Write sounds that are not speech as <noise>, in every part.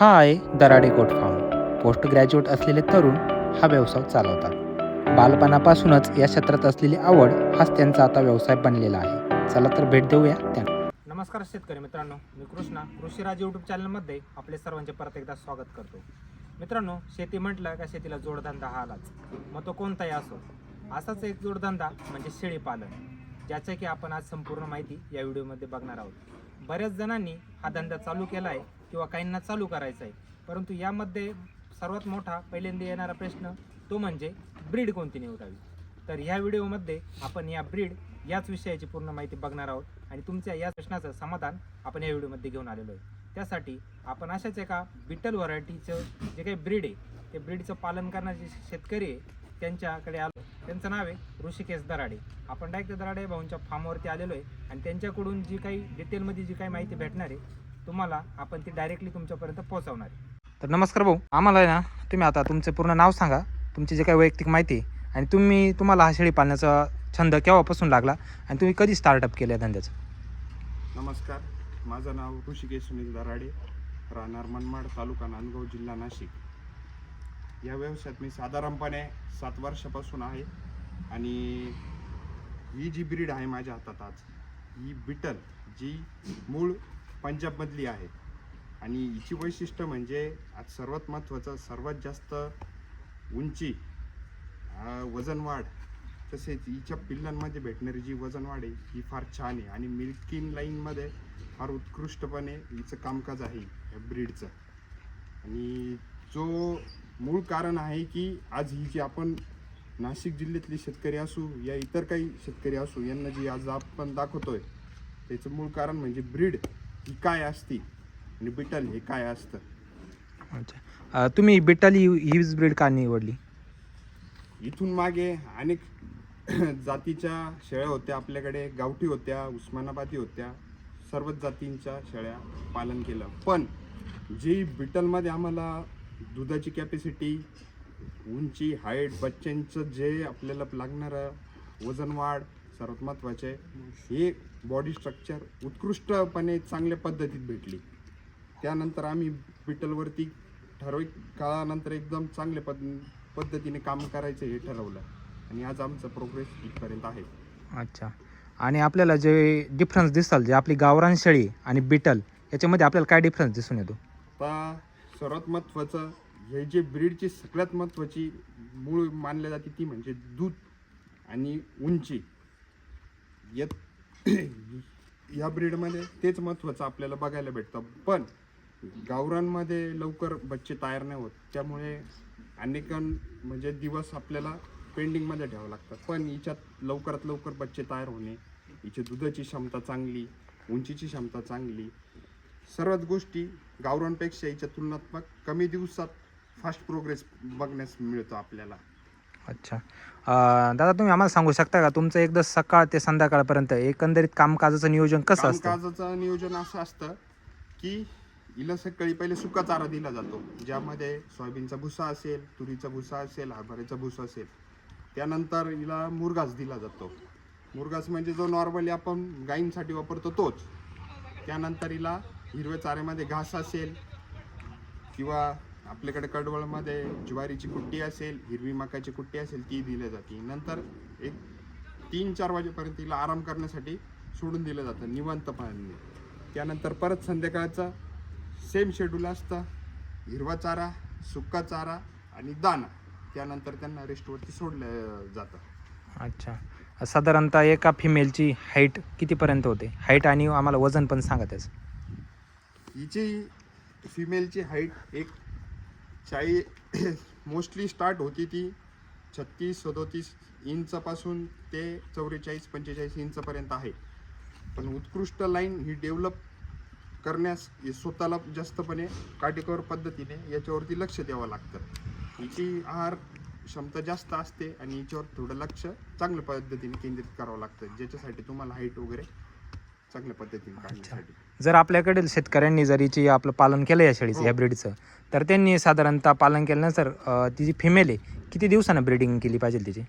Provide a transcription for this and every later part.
हा आहे Darade goat farm. Post graduate असलेले तरुण हा व्यवसाय चालवतात. बालपणापासूनच या क्षेत्रात असलेली आवड हाच त्यांचा आता व्यवसाय बनलेला आहे. चला तर भेट देऊया त्यांना. नमस्कार शेतकरी मित्रांनो मी कृष्णा कृषीराज यूट्यूब चॅनलमध्ये आपले सर्वांचे परत एकदा स्वागत करतो. मित्रांनो शेती म्हटलं का शेतीला जोडधंदा हा आलाच मग तो कोणताही असो असाच एक जोडधंदा म्हणजे शेळीपालन ज्याचं ज्याच्या की आपण आज संपूर्ण माहिती या व्हिडिओमध्ये बघणार आहोत. बऱ्याच जणांनी हा धंदा चालू केला आहे किंवा काहींना चालू करायचं आहे. परंतु यामध्ये सर्वात मोठा पहिल्यांदा येणारा प्रश्न तो म्हणजे ब्रीड कोणती निवडावी? तर ह्या व्हिडिओमध्ये आपण या ब्रीड याच विषयाची पूर्ण माहिती बघणार आहोत आणि तुमच्या या प्रश्नाचं समाधान आपण या व्हिडिओमध्ये घेऊन आलेलो आहे. त्यासाठी आपण अशाच एका बिटल व्हरायटीचं जे काही ब्रीड आहे ते ब्रीडचं पालन करणारे जे शेतकरी आहे त्यांच्याकडे आलो. त्यांचं नाव आहे ऋषिकेश दराडे. आपण डायरेक्ट दराडे भाऊंच्या फार्मवरती आलेलो आहे आणि त्यांच्याकडून जी काही डिटेलमध्ये जी काही माहिती भेटणार आहे तुम्हाला आपण ती डायरेक्टली तुमच्यापर्यंत पोहोचवणार आहे. तर नमस्कार भाऊ आम्हाला आहे ना तुम्ही आता तुमचं पूर्ण नाव सांगा तुमची जे काही वैयक्तिक माहिती आहे आणि तुम्ही तुम्हाला हा शेळी पालण्याचा छंद केव्हापासून लागला आणि तुम्ही कधी स्टार्टअप केलं या धंद्याचं? नमस्कार माझं नाव ऋषिकेश सुनील दराडे राहणार मनमाड तालुका नांदगाव जिल्हा नाशिक. या व्यवसायात मी साधारणपणे सात वर्षापासून आहे आणि ही जी ब्रीड आहे माझ्या हातात आज ही बिटल जी मूळ पंजाबमधली आहे. आणि हिची वैशिष्ट्य म्हणजे आज सर्वात महत्त्वाचं सर्वात जास्त उंची वजनवाढ वजन वाढ तसेच हिच्या पिल्लांमध्ये भेटणारी जी वजनवाढ आहे ही फार छान आहे. आणि मिल्किंग लाईनमध्ये फार उत्कृष्टपणे हिचं कामकाज आहे या ब्रीडचं. आणि जो मूळ कारण आहे की आज ही जी आपण नाशिक जिल्ह्यातले शेतकरी असू या इतर काही शेतकरी असू यांना जी आज आपण दाखवतोय त्याचं मूळ कारण म्हणजे ब्रीड. ही काय असती? आणि बिटल हे काय असतं? अच्छा. अं, तुम्ही बिटाली हीच ब्रीड का निवडली? इथून मागे अनेक <clears throat> जातीच्या शेळ्या होत्या आपल्याकडे. गावठी होत्या उस्मानाबादी होत्या. सर्वच जातींच्या शेळ्या पालन केलं. पण जी बिटलमध्ये आम्हाला दुधाची कॅपॅसिटी उंची हाईट बच्चांचं जे आपल्याला लागणारं वजन वाढ सर्वात महत्त्वाचे हे बॉडी स्ट्रक्चर उत्कृष्टपणे चांगल्या पद्धतीत भेटली. त्यानंतर आम्ही बिटलवरती ठराविक काळानंतर एकदम चांगल्या पद पद्धतीने काम करायचं हे ठरवलं. आणि आज आमचा प्रोग्रेस इथपर्यंत आहे. अच्छा. आणि आपल्याला जे डिफरन्स दिसाल जे आपली गावरान शेळी आणि बिटल याच्यामध्ये आपल्याला काय डिफरन्स दिसून येतो? आता सर्वात महत्त्वाचं हे जे ब्रीडची सगळ्यात महत्त्वाची मूळ मानल्या जाते ती म्हणजे दूध आणि उंची. येत या ब्रीडमध्ये तेच महत्त्वाचं आपल्याला बघायला भेटतं. पण गावरांमध्ये लवकर बच्चे तयार नाही होत. त्यामुळे अनेकां म्हणजे दिवस आपल्याला पेंडिंगमध्ये ठेवावं लागतात. पण हिच्यात लवकरात लवकर बच्चे तयार होणे हिची दुधाची क्षमता चांगली उंचीची क्षमता चांगली सर्वच गोष्टी गावरांपेक्षा हिच्या तुलनात्मक कमी दिवसात फास्ट प्रोग्रेस बघण्यास मिळतो आपल्याला. अच्छा. दादा तुम्ही आम्हाला सांगू शकता का? तुमचं एकदा सकाळ ते संध्याकाळपर्यंत एकंदरीत कामकाजाचं नियोजन कसं असतं? कामकाजाचं नियोजन असं असतं की हिला सकाळी पहिले सुका चारा दिला जातो ज्यामध्ये सोयाबीनचा भुसा असेल तुरीचा भुसा असेल हरभऱ्याचा भुसा असेल. त्यानंतर हिला मुरघास दिला जातो. मुरघास म्हणजे जो नॉर्मली आपण गायींसाठी वापरतो तोच. त्यानंतर हिला हिरव्या चाऱ्यामध्ये घास असेल किंवा आपल्याकडे कडवळमध्ये ज्वारीची कुट्टी असेल हिरवी मकाची कुट्टी असेल ती दिली जाते. नंतर एक तीन चार वाजेपर्यंत तिला आराम करण्यासाठी सोडून दिलं जातं निवांतपणे. त्यानंतर परत संध्याकाळचा सेम शेड्यूल असतं. हिरवा चारा सुका चारा आणि दाना त्यानंतर त्यांना रेस्टवरती सोडलं जातं. अच्छा. साधारणतः एका फिमेलची हाईट कितीपर्यंत होते? हाईट आणि आम्हाला वजन पण सांगा त्याचं. हिची फिमेलची हाईट एक चाळी <coughs> मोस्टली स्टार्ट होती ती छत्तीस सदोतीस इंचापासून ते चौवेचाळीस पंचेचाळीस इंचपर्यंत आहे. पण उत्कृष्ट लाईन ही डेव्हलप करण्यास हे स्वतःला जास्तपणे काटेकोर पद्धतीने याच्यावरती लक्ष द्यावं लागतं. हिची आहार क्षमता जास्त असते आणि हिच्यावर थोडं लक्ष चांगल्या पद्धतीने केंद्रित करावं लागतं. ज्याच्यासाठी तुम्हाला हाईट वगैरे चांगल्या पद्धतीने काढण्यासाठी. जर आपल्याकडील शेतकऱ्यांनी जर हिची आपलं पालन केलं या शेळीचं हो. या ब्रीडचं तर त्यांनी साधारणतः पालन केल्यानंतर अं, ती जी फिमेल आहे किती दिवसानं ब्रीडिंग केली पाहिजे तिची?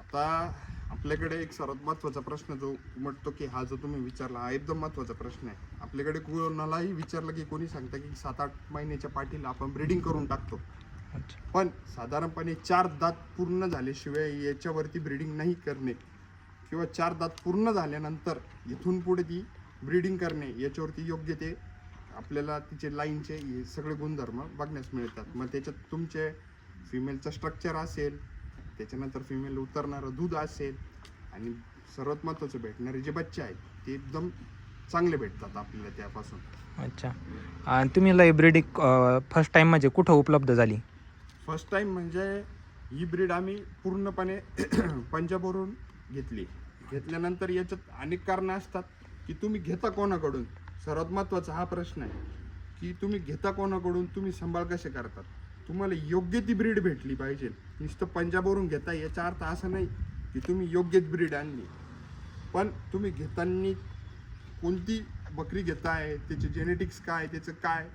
आता आपल्याकडे एक सर्वात महत्त्वाचा प्रश्न जो उमटतो की हा जो तुम्ही विचारला हा एकदम महत्त्वाचा प्रश्न आहे. आपल्याकडे कोणालाही विचारलं की कोणी सांगतं की सात आठ महिन्याच्या पाठीला आपण ब्रिडिंग करून टाकतो. पण साधारणपणे चार दात पूर्ण झाल्याशिवाय याच्यावरती ब्रीडिंग नाही करणे किंवा चार दात पूर्ण झाल्यानंतर इथून पुढे ती ब्रीडिंग करणे याच्यावरती योग्य ते आपल्याला तिचे लाईनचे हे सगळे गुणधर्म बघण्यास मिळतात. मग त्याच्यात तुमचे फिमेलचं स्ट्रक्चर असेल त्याच्यानंतर फिमेल उतरणारं दूध असेल आणि सर्वात महत्त्वाचं भेटणारे जे बच्चे आहेत ते एकदम चांगले भेटतात आपल्याला त्यापासून. अच्छा. आणि तुम्ही लायब्ररी फर्स्ट टाइम म्हणजे कुठं उपलब्ध झाली? फर्स्ट टाइम म्हणजे ही ब्रीड आम्ही पूर्णपणे <clears throat> पंजाबवरून घेतली. घेतल्यानंतर याच्यात अनेक कारणं असतात. की तुम्ही घेता कोणाकडून? सर्वात महत्त्वाचा हा प्रश्न आहे की तुम्ही घेता कोणाकडून तुम्ही सांभाळ कसे करतात? तुम्हाला योग्य ती ब्रीड भेटली पाहिजे. नुसतं पंजाबवरून घेता याचा अर्थ असा नाही की तुम्ही योग्यच ब्रीड आणली. पण तुम्ही घेताना कोणती बकरी घेताय त्याचे जेनेटिक्स काय त्याचं काय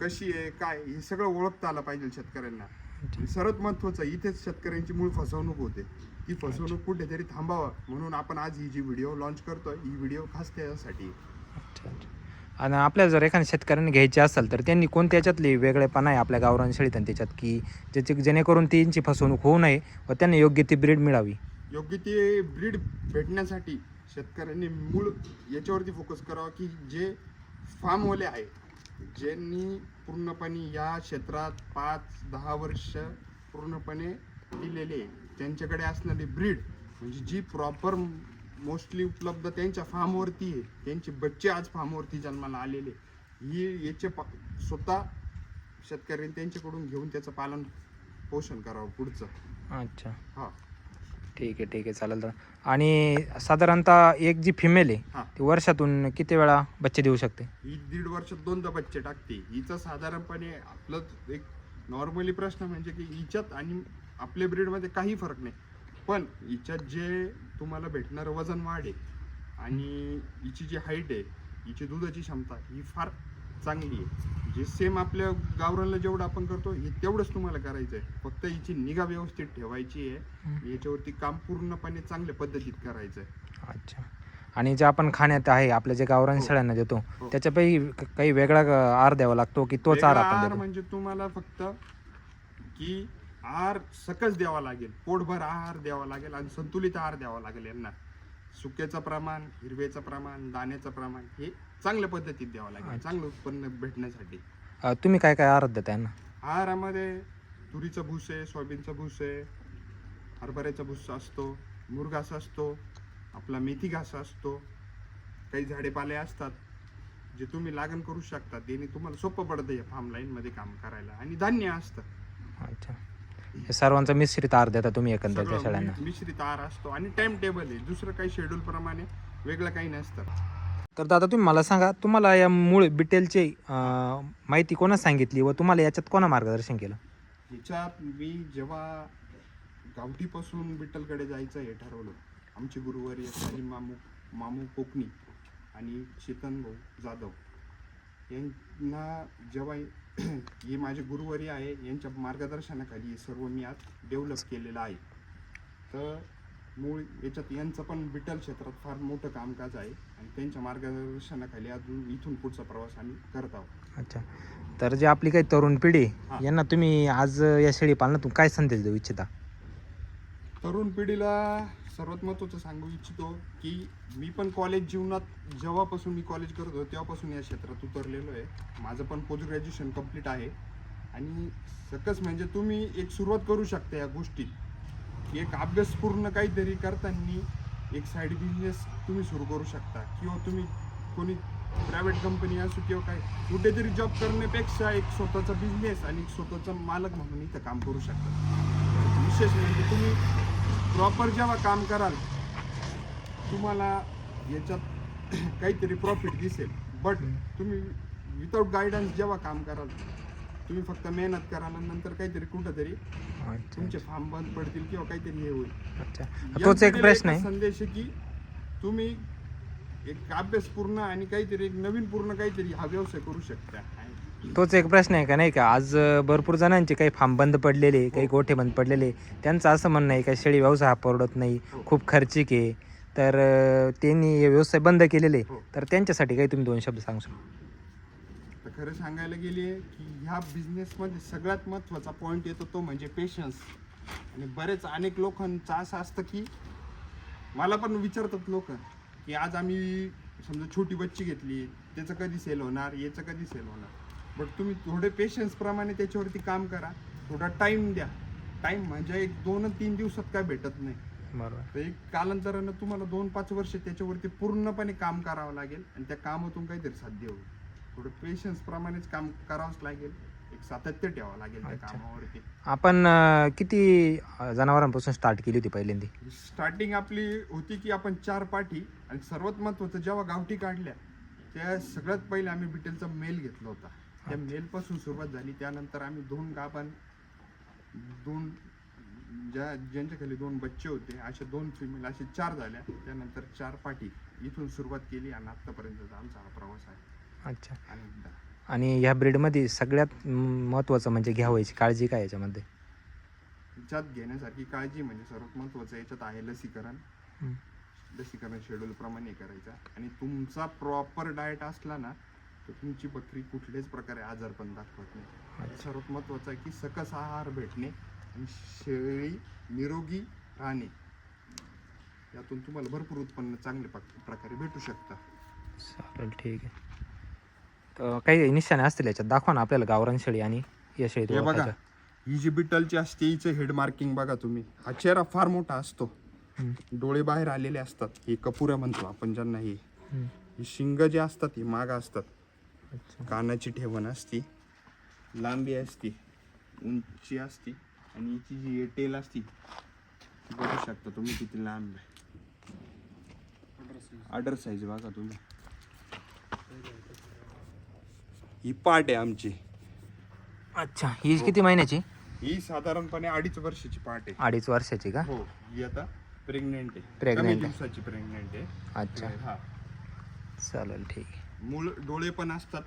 कशी आहे काय हे सगळं ओळखता आलं पाहिजे शेतकऱ्यांना. सर्वात महत्वाचं इथेच शेतकऱ्यांची मूळ फसवणूक होते. ती फसवणूक कुठेतरी थांबावा म्हणून आपण आज ही जी व्हिडिओ लॉन्च करतोय ही व्हिडिओ खास त्यासाठी. आणि आपल्या जर एखाद्या शेतकऱ्यांनी घ्यायचे असेल तर त्यांनी कोणत्या याच्यातली वेगळेपणा आहे आपल्या गावरान शेळीत आणि त्याच्यात की ज्याची जेणेकरून त्यांची फसवणूक होऊ नये व त्यांना योग्य ती ब्रीड मिळावी? योग्य ते ब्रीड भेटण्यासाठी शेतकऱ्यांनी मूळ याच्यावरती फोकस करावा की जे फार्मवाले आहे ज्यांनी पूर्णपणे या क्षेत्रात पाच दहा वर्ष पूर्णपणे दिलेले त्यांच्याकडे असणारी ब्रीड म्हणजे जी प्रॉपर मोस्टली उपलब्ध त्यांच्या फार्मवरती आहे. त्यांचे बच्चे आज फार्मवरती जन्माला आलेले ही याचे पा स्वतः शेतकऱ्यांनी त्यांच्याकडून घेऊन त्याचं पालन पोषण करावं पुढचं. अच्छा. हा. ठीक आहे ठीक आहे. चालेल तर. आणि साधारणतः एक जी फिमेल आहे हा. ती वर्षातून किती वेळा बच्चे देऊ शकते? ही दीड वर्षात दोनदा बच्चे टाकते. हिचं साधारणपणे आपलं एक नॉर्मली प्रश्न म्हणजे की हिच्यात आणि आपल्या ब्रीडमध्ये काही फरक नाही. पण हिच्यात जे तुम्हाला भेटणारं वजन वाढ आहे आणि हिची जी हाईट आहे हिची दुधाची क्षमता ही फार चांगली आहे. जे सेम आपल्या गावरानला जेवढं आपण करतो हे तेवढंच तुम्हाला करायचं आहे फक्त हिची निगा व्यवस्थित ठेवायची आहे याच्यावरती काम पूर्णपणे चांगल्या पद्धतीत करायचं आहे अच्छा. आणि जे आपण खाण्यात आहे आपल्या जे गावरान हो. शेळ्यांना देतो हो. त्याच्यापैकी काही वेगळा आहार द्यावा लागतो की तोच आहार म्हणजे तुम्हाला फक्त की आहार सकस द्यावा लागेल. पोटभर आहार द्यावा लागेल आणि संतुलित आहार द्यावा लागेल यांना. सुक्याचं प्रमाण हिरवेचं प्रमाण दाण्याचं प्रमाण हे चांगल्या पद्धतीत द्यावं लागेल. चांगलं उत्पन्न भेटण्यासाठी. अ, तुम्ही काय काय आहार देता यांना? आहारामध्ये तुरीचं भूस आहे सोयाबीनचं भूस आहे हरभऱ्याचा भूस असतो मुरघास असतो आपला मेथी घास असतो काही झाडेपाले असतात जे तुम्ही लागण करू शकता त्याने तुम्हाला सोपं पडतं या फार्म लाईनमध्ये काम करायला. आणि धान्य असतं. अच्छा. हे सर्वांचा मिश्रित आहार देता तुम्ही एकंदर त्या सगळं शेळ्यांना मि- मिश्रित आहार असतो आणि टाइम टेबल आहे. दुसरं काही शेड्यूल प्रमाणे वेगळं काही नसतं. तर दादा तुम्ही मला सांगा तुम्हाला या मूळ बिटेलची अ, माहिती कोणा सांगितली व तुम्हाला याच्यात कोणा मार्गदर्शन केलं? ह्याच्यात मी जेव्हा गावठीपासून विठ्ठलकडे जायचं हे ठरवलं. आमचे गुरुवारी साली मामू मामू कोकणी आणि चेतन भाऊ जाधव. यांना जेव्हा <clears throat> हे माझे गुरुवारी आहे. यांच्या मार्गदर्शनाखाली सर्व मी आज डेव्हलप केलेलं आहे. तर मूळ याच्यात यांचं पण विठ्ठल क्षेत्रात फार मोठं कामकाज आहे आणि त्यांच्या मार्गदर्शनाखाली अजून इथून पुढचा प्रवास आम्ही करत आहोत. अच्छा. तर जे आपली काही तरुण पिढी आहे. यांना तुम्ही आज या शेळी पालनातून काय संदेश देऊ इच्छिता? तरुण पिढीला सर्वात महत्त्वाचं सांगू इच्छितो की मी पण कॉलेज जीवनात जेव्हापासून मी कॉलेज करत होतो तेव्हापासून या क्षेत्रात उतरलेलो आहे. माझं पण पोस्ट ग्रॅज्युएशन कंप्लीट आहे. आणि सकस म्हणजे तुम्ही एक सुरुवात करू शकता या गोष्टीत. की एक अभ्यासपूर्ण काहीतरी करताना एक साईड बिझनेस तुम्ही सुरू करू शकता. किंवा तुम्ही कोणी प्रायव्हेट कंपनी असो किंवा काय कुठेतरी जॉब करण्यापेक्षा एक स्वतःचा बिझनेस आणि एक स्वतःचा मालक म्हणून इथं काम करू शकता. विशेष म्हणजे तुम्ही प्रॉपर जेव्हा काम कराल तुम्हाला याच्यात काहीतरी प्रॉफिट दिसेल. बट तुम्ही विदाऊट गायडन्स जेव्हा काम कराल तुम्ही फक्त मेहनत कराल आणि नंतर काहीतरी कुठंतरी तुमचे फार्म बंद पडतील किंवा काहीतरी हे होईल. तोच एक प्रश्न आहे. संदेश आहे की तुम्ही एक अभ्यास पूर्ण आणि काहीतरी एक नवीन पूर्ण काहीतरी हा व्यवसाय करू शकता. तोच एक प्रश्न आहे का नाही का? आज भरपूर जणांचे काही फार्म बंद पडलेले काही गोठे बंद पडलेले. त्यांचं असं म्हणणं आहे का शेळी व्यवसाय हा परवडत नाही हो. खूप खर्चिक आहे. तर त्यांनी हे व्यवसाय बंद केलेले. हो. तर त्यांच्यासाठी काही तुम्ही दोन शब्द सांगू शकता? तर खरं सांगायला गेले की ह्या बिझनेसमध्ये सगळ्यात महत्त्वाचा पॉईंट येतो तो म्हणजे पेशन्स आणि बरेच अनेक लोकांचं असं असतं की मला पण विचारतात लोक की आज आम्ही समजा छोटी बच्ची घेतली त्याचं कधी सेल होणार? याचं कधी सेल होणार? बट तुम्ही थोडे पेशन्स प्रमाणे त्याच्यावरती काम करा. थोडा टाईम द्या. टाईम म्हणजे एक दोन तीन दिवसात काय भेटत नाही. बरोबर. तर एक कालांतरानं तुम्हाला दोन पाच वर्ष त्याच्यावरती पूर्णपणे काम करावं लागेल आणि त्या कामातून काहीतरी साध्य होईल. थोडं पेशन्स प्रमाणेच काम करावंच लागेल. एक सातत्य ठेवावं लागेल त्या. कामावरती. आपण अं, किती अं, जनावरांपासून स्टार्ट केली होती पहिल्यांदी? स्टार्टिंग आपली होती की आपण चार पाठी आणि सर्वात महत्त्वाचं जेव्हा गावठी काढल्या त्या सगळ्यात पहिले आम्ही बिटेलचा मेल घेतला होता. त्या मेलपासून सुरुवात झाली त्यानंतर आम्ही दोन गाभान दोन ज्या ज्यांच्या खाली दोन बच्चे होते असे दोन फिमेल असे चार झाल्या. त्यानंतर चार पाठी इथून सुरुवात केली आणि आत्तापर्यंतचा आमचा हा प्रवास आहे. अच्छा. आणि आणि ह्या ब्रीडमध्ये सगळ्यात महत्त्वाचं म्हणजे घ्यावायची काळजी काय याच्यामध्ये? याच्यात घेण्यासारखी काळजी म्हणजे सर्वात महत्त्वाचं याच्यात आहे लसीकरण. लसीकरण शेड्यूल प्रमाणे करायचा. आणि तुमचा प्रॉपर डाएट असला ना तर तुमची बकरी कुठल्याच प्रकारे आजार पण दाखवत नाही अच्छा. सर्वात महत्त्वाचं आहे की सकस आहार भेटणे आणि शेळी निरोगी राहणे यातून तुम्हाला भरपूर उत्पन्न चांगल्या प्रक- प्रकारे भेटू शकतं चालेल ठीक आहे तर काही निशाणे असतील याच्यात दाखवा ना आपल्याला गावरान शेळी आणि या शेळीत हे बघा. ही जी बिटलची असते हिचं हेड मार्किंग बघा तुम्ही हा चेहरा फार मोठा असतो हम्म. डोळे बाहेर आलेले असतात हे कपुऱ्या म्हणतो आपण ज्यांना हे हम्म. ही शिंग जे असतात ही माग असतात कानाची ठेवण असती लांबी असती उंची असती आणि हिची जी टेल असती ती बघू शकता तुम्ही किती लांब आहे. ऑर्डर साईज बघा तुम्ही. ही पाट आहे आमची. अच्छा ही किती महिन्याची? ही साधारणपणे अडीच वर्षाची पाट आहे. अडीच वर्षाची का? हो ही आता प्रेग्नेंट आहे. आहे. दिवसाची प्रेग्नेंट आहे. अच्छा. हा. चालेल ठीक आहे. मूळ डोळे पण असतात.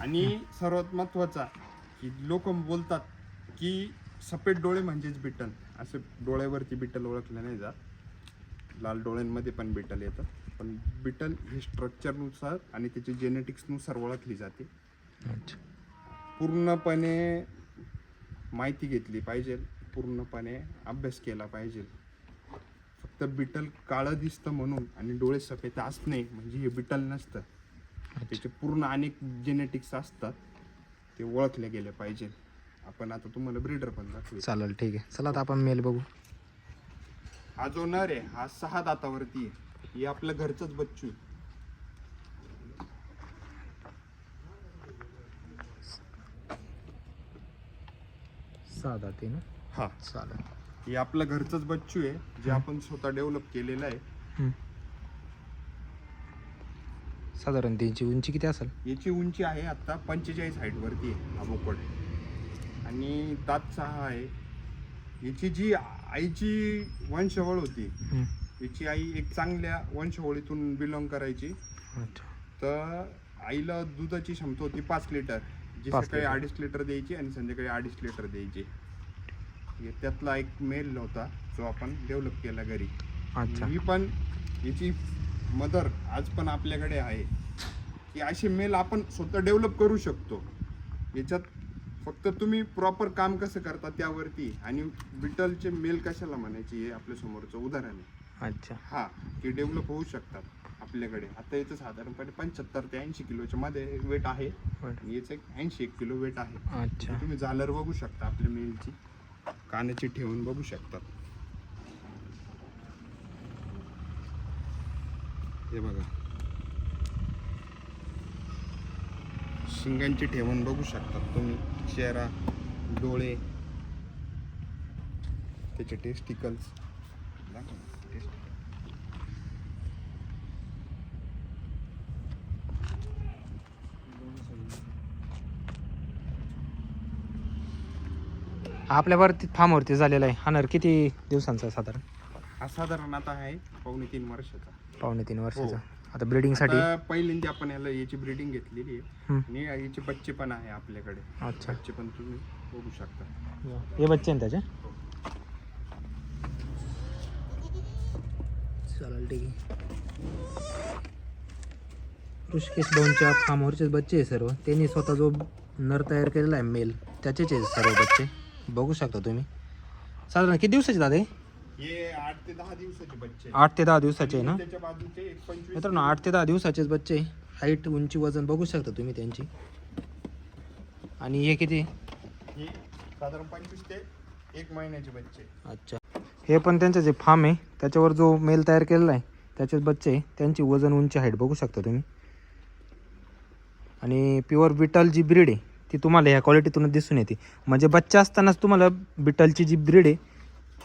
आणि सर्वात महत्त्वाचा की लोक बोलतात की सफेद डोळे म्हणजेच बिटल असे डोळ्यावरती बिटल ओळखलं नाही जात. लाल डोळ्यांमध्ये पण बिटल येतं. पण बिटल हे स्ट्रक्चरनुसार आणि त्याच्या जेनेटिक्सनुसार ओळखली जाते. पूर्णपणे माहिती घेतली पाहिजे. पूर्णपणे अभ्यास केला पाहिजे. फक्त बिटल काळं दिसतं म्हणून आणि डोळे सफेद असणे म्हणजे हे बिटल नसतं. त्याचे पूर्ण अनेक जेनेटिक्स असतात ते ओळखले गेले पाहिजे. आपण आता तुम्हाला ब्रीडर पण दाखवू. चालेल ठीक आहे. चला आता आपण मेल बघू. हा जो नर आहे हा सहा दातावरती आहे. हे आपलं घरचंच बच्चू आहे. साधा ते ना? हा. चालेल. हे आपलं घरचंच बच्चू आहे जे आपण स्वतः डेव्हलप केलेलं आहे. हम्म. साधारण त्यांची उंची किती असेल? याची उंची आहे आता पंचेचाळीस हाईट वरती आहे हा बोकड आणि दात सहा आहे. याची जी आईची वंशवळ होती हम्म. याची आई एक चांगल्या वंशवळीतून बिलॉंग करायची. अच्छा. तर आईला दुधाची क्षमता होती पाच लिटर जी पाच सकाळी लिटर. अडीच लिटर द्यायची आणि संध्याकाळी अडीच लिटर द्यायची. हे त्यातला एक मेल होता जो आपण डेव्हलप केला घरी. अच्छा. ही पण याची मदर आज पण आपल्याकडे आहे. की असे मेल आपण स्वतः डेव्हलप करू शकतो. याच्यात फक्त तुम्ही प्रॉपर काम कसं करता त्यावरती आणि बिटलचे मेल कशाला म्हणायचे हे आपल्या समोरचं उदाहरण आहे. अच्छा. हा की डेव्हलप होऊ शकतात आपल्याकडे. आता याचं साधारणपणे पंच्याहत्तर ते ऐंशी किलोच्या मध्ये वेट आहे. आणि याचं एक ऐंशी एक किलो वेट आहे. अच्छा. तुम्ही झालर बघू शकता आपल्या मेलची कानाची ठेवून बघू शकतात. हे बघा. शिंगांची ठेवण बघू शकतात तुम्ही. चेहरा डोळे त्याचे टेस्टिकल्स आपल्यावरती फार्मवरती झालेला आहे. हा नर किती दिवसांचा आहे साधारण? हा साधारण आता आहे पावणे तीन वर्षाचा. पावणे तीन वर्षाचा. हो. आता ब्रिडिंगसाठी आता पहिल्यांदा आपण याला याची ब्रीडिंग घेतलेली आहे. आणि याचे बच्चे पण आहे आपल्याकडे. अच्छा. बच्चे पण तुम्ही बघू शकता. हे बच्चे ना त्याचे? चालेल ठीक आहे. ऋषिकेश भाऊंच्या फार्मवरचेच बच्चे आहे सर्व. त्यांनी स्वतः जो नर तयार केलेला आहे मेल त्याचेच आहे सर्व बच्चे. बघू शकता तुम्ही. साधारण किती दिवसाचे दादा हे? हे आठ ते दहा दिवसाचे बच्चे आठ ते दहा दिवसाचे आहे ना? त्याच्या बाजूचे एक पंचवीस मित्रांनो आठ ते दहा दिवसाचेच बच्चे हाईट उंची वजन बघू शकता तुम्ही त्यांची. आणि हे किती? हे साधारण पंचवीस ते एक महिन्याचे बच्चे अच्छा. हे पण त्यांचं जे फार्म आहे त्याच्यावर जो मेल तयार केलेला आहे त्याचेच बच्चे आहे. त्यांची वजन उंची हाईट बघू शकता तुम्ही. आणि प्युअर बिटल जी ब्रीड आहे ती तुम्हाला ह्या क्वालिटीतूनच दिसून येते. म्हणजे बच्चा असतानाच तुम्हाला बिटलची जी ब्रीड आहे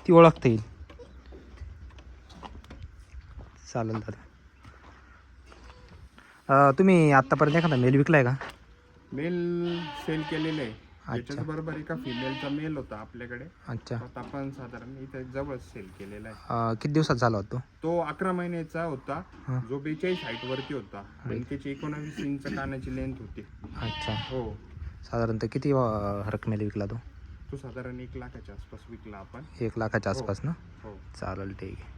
ती ओळखता येईल. चालेल दादा. तुम्ही आत्तापर्यंत एखादा मेल विकलाय का? मेल सेल केलेले आहे. त्याच्याच बरोबर एका फिमेलचा मेल होता आपल्याकडे. अच्छा. आता आपण साधारण इथे जवळ सेल केलेला आहे. किती दिवसात झाला होता तो? अकरा महिन्याचा होता. जो बेचाळीस हाईट वरती होता. आणि त्याची एकोणावीस इंच कानाची लेंथ होती. अच्छा. हो. साधारणतः किती रकमेला विकला तो? तो साधारण एक लाखाच्या आसपास विकला आपण. एक लाखाच्या हो. आसपास ना? हो. चालेल ठीक आहे.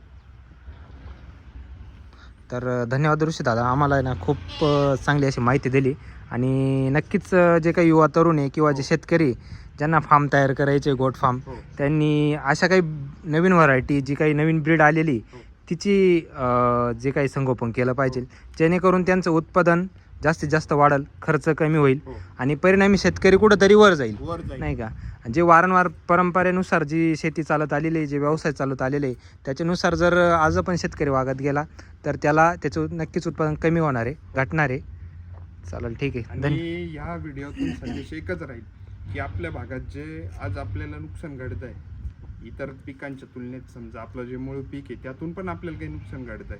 तर धन्यवाद ऋषी दादा. आम्हाला ना खूप चांगली अशी माहिती दिली. आणि नक्कीच जे काही युवा तरुण आहे किंवा जे शेतकरी ज्यांना फार्म तयार करायचे गोट फार्म हो. त्यांनी अशा काही नवीन व्हरायटी जी काही नवीन ब्रीड आलेली हो. तिची जे काही संगोपन केलं पाहिजे. जेणेकरून त्यांचं उत्पादन जास्तीत जास्त वाढेल खर्च कमी होईल हो. आणि परिणामी शेतकरी कुठंतरी वर जाईल वर जाईल. नाही का? जे वारंवार परंपरेनुसार जी शेती चालत आलेली आहे जे व्यवसाय चालत आलेले आहे त्याच्यानुसार जर आज पण शेतकरी वागत गेला तर त्याला त्याचं नक्कीच उत्पादन कमी होणार आहे घटणार आहे. चालेल ठीक आहे. धन्य आणि ह्या व्हिडिओतून संदेश एकच राहील की आपल्या भागात जे आज आपल्याला नुकसान घडत आहे इतर पिकांच्या तुलनेत समजा आपलं जे मूळ पीक आहे त्यातून पण आपल्याला काही नुकसान घडत आहे.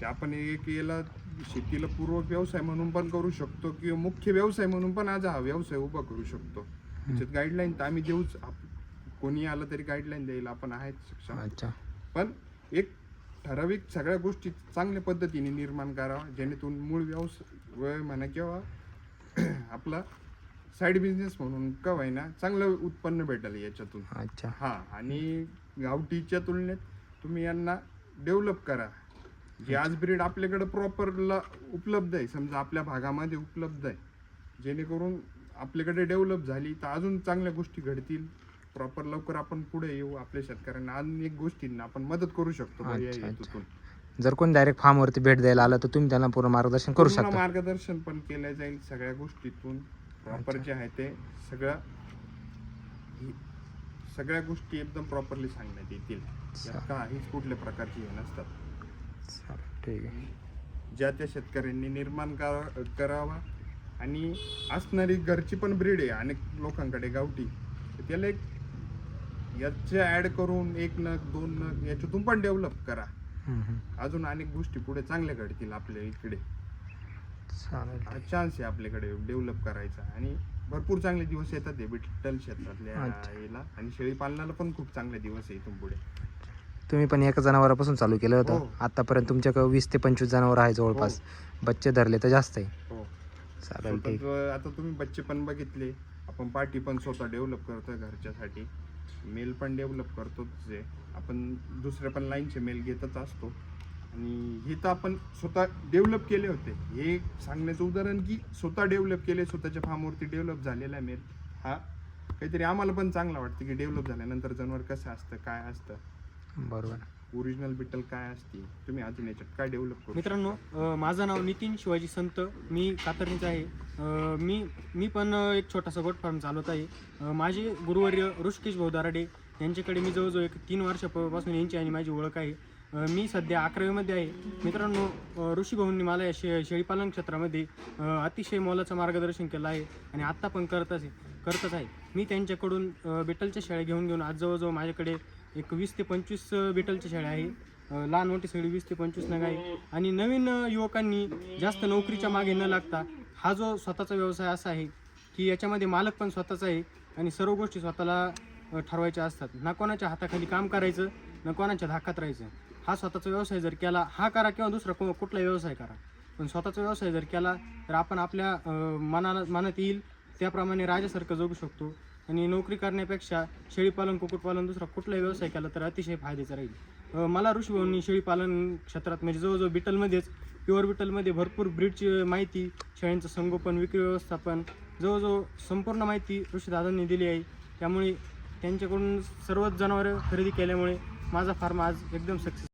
ते आपण एक याला शेतीला पूर्वक व्यवसाय म्हणून पण करू शकतो किंवा मुख्य व्यवसाय म्हणून पण आज हा व्यवसाय उभा करू शकतो. त्याच्यात गाईडलाईन तर आम्ही देऊच आप- कोणी आलं तरी गाईडलाईन द्यायला आपण आहेत अच्छा. पण एक ठराविक सगळ्या गोष्टी चांगल्या पद्धतीने निर्माण करावा जेणेकरून मूळ व्यवसाय म्हणा किंवा <clears throat> आपला साईड बिझनेस म्हणून का ना चांगलं उत्पन्न भेटेल याच्यातून. अच्छा. हा आणि गावठीच्या तुलनेत तुम्ही यांना डेव्हलप करा. जे आज ब्रीड आपल्याकडे प्रॉपरला उपलब्ध आहे. समजा आपल्या भागामध्ये उपलब्ध आहे. जेणेकरून आपल्याकडे डेव्हलप झाली तर अजून चांगल्या गोष्टी घडतील. प्रॉपर लवकर आपण पुढे येऊ आपल्या शेतकऱ्यांना. अनेक गोष्टींना आपण मदत करू शकतो बा या अच्छा, अच्छा. हेतूतून. जर कोणी डायरेक्ट फार्मवरती भेट द्यायला आलं तर तुम्ही त्यांना पूर्ण मार्गदर्शन करू पूर्ण शकता. मार्गदर्शन पण केलं जाईल सगळ्या गोष्टीतून. प्रॉपर. जे आहे ते सगळं ही- सगळ्या गोष्टी एकदम प्रॉपरली सांगण्यात येतील. यात काहीच कुठल्या प्रकारची हे नसतात. ठीक आहे. ज्या त्या शेतकऱ्यांनी निर्माण करा करावा आणि असणारी घरची पण ब्रीड आहे अनेक लोकांकडे गावठी तर त्याला एक याचे ऍड करून एक नग दोन नग याच्यातून पण डेव्हलप करा. हम्म, हम्म. अजून अनेक गोष्टी पुढे चांगल्या घडतील आपल्या इकडे. चालेल. हा चान्स आहे आपल्याकडे डेव्हलप करायचा आणि भरपूर चांगले दिवस येतात हे बिट्टल क्षेत्रातल्या अच्छा. याला आणि शेळी पालनाला पण खूप चांगले दिवस आहे इथून पुढे. तुम्ही पण एका जनावरापासून चालू केलं होतं. हो. आतापर्यंत तुमच्याकडे वीस ते पंचवीस जनावर आहे जवळपास. बच्चे धरले तर जास्त आहे. हो. चालेल ठीक. स्वतःच आता तुम्ही बच्चे पण बघितले. आपण पार्टी पण स्वतः डेव्हलप करतोय घरच्यासाठी. मेल पण डेव्हलप करतोच आहे. आपण दुसऱ्या पण लाईनचे मेल घेतच असतो. आणि हे तर आपण स्वतः डेव्हलप केले होते. हे सांगण्याचं उदाहरण की स्वतः डेव्हलप केले स्वतःच्या फार्मवरती डेव्हलप झालेला आहे मेल हा काहीतरी आम्हाला पण चांगला वाटतं की डेव्हलप झाल्यानंतर जनावर कसं असतं काय असतं. बरोबर. ओरिजिनल बिटल काय असते? तुम्ही अजून याच्यात काय डेव्हलप करू मित्रांनो अ, माझं नाव नितीन शिवाजी संत. मी कातरणीचा आहे. अ, मी मी पण अ, एक छोटासा गोट फार्म चालवत आहे. अ, माझे गुरुवर्य ऋषिकेश भाऊ दाराडे यांच्याकडे मी जवळजवळ एक तीन वर्षापासून यांची आणि माझी ओळख आहे. अ, मी सध्या अकरावीमध्ये आहे. मित्रांनो अ, ऋषी भाऊंनी मला या शे शेळीपालन क्षेत्रामध्ये अ, अतिशय मोलाचं मार्गदर्शन केलं आहे आणि आत्ता पण करतच आहे करतच आहे. मी त्यांच्याकडून अ, बेटलच्या शेळ्या घेऊन घेऊन आज जवळजवळ माझ्याकडे एक वीस ते पंचवीस बेटलच्या शाळा आहे. लहान मोठी सगळी वीस ते पंचवीस नग आहे. आणि नवीन युवकांनी जास्त नोकरीच्या मागे न लागता हा जो स्वतःचा व्यवसाय असा आहे की याच्यामध्ये मालक पण स्वतःचा आहे आणि सर्व गोष्टी स्वतःला ठरवायच्या असतात. ना कोणाच्या हाताखाली काम करायचं ना कोणाच्या धाकात राहायचं. हा स्वतःचा व्यवसाय जर केला हा करा किंवा दुसरा को कुठला व्यवसाय करा. पण स्वतःचा व्यवसाय जर केला तर आपण आपल्या मनाला मनात येईल. त्याप्रमाणे राजासारखं जगू शकतो. आणि नोकरी करण्यापेक्षा शेळीपालन कुक्कुटपालन दुसरा कुठलाही व्यवसाय केला तर अतिशय फायद्याचा राहील. मला ऋषीभाऊंनी शेळीपालन क्षेत्रात म्हणजे जवळजवळ बिटलमध्येच प्युअर बिटलमध्ये भरपूर ब्रीडची माहिती शेळ्यांचं संगोपन विक्री व्यवस्थापन जवळजवळ संपूर्ण माहिती ऋषीदादांनी दिली आहे. त्यामुळे त्यांच्याकडून सर्वच जनावरं खरेदी केल्यामुळे माझा फार्म आज एकदम सक्सेस